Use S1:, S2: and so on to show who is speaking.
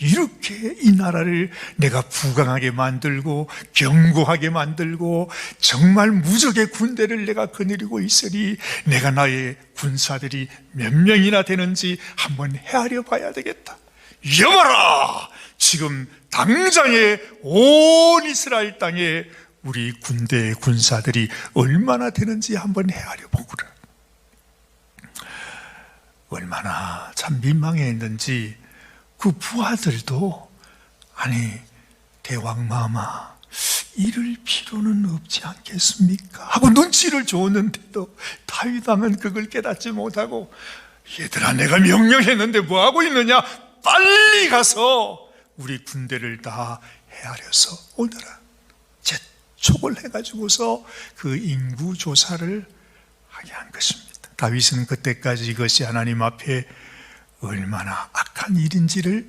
S1: 이렇게 이 나라를 내가 부강하게 만들고 견고하게 만들고 정말 무적의 군대를 내가 거느리고 있으니 내가 나의 군사들이 몇 명이나 되는지 한번 헤아려 봐야 되겠다. 여봐라! 지금 당장에 온 이스라엘 땅에 우리 군대 군사들이 얼마나 되는지 한번 헤아려 보거라. 얼마나 참 민망했는지 그 부하들도 아니 대왕 마마 이럴 필요는 없지 않겠습니까? 하고 눈치를 줬는데도 다윗 왕은 그걸 깨닫지 못하고 얘들아 내가 명령했는데 뭐 하고 있느냐? 빨리 가서 우리 군대를 다 헤아려서 오너라. 재촉을 해가지고서 그 인구 조사를 하게 한 것입니다. 다윗은 그때까지 이것이 하나님 앞에 얼마나 악 한 일인지를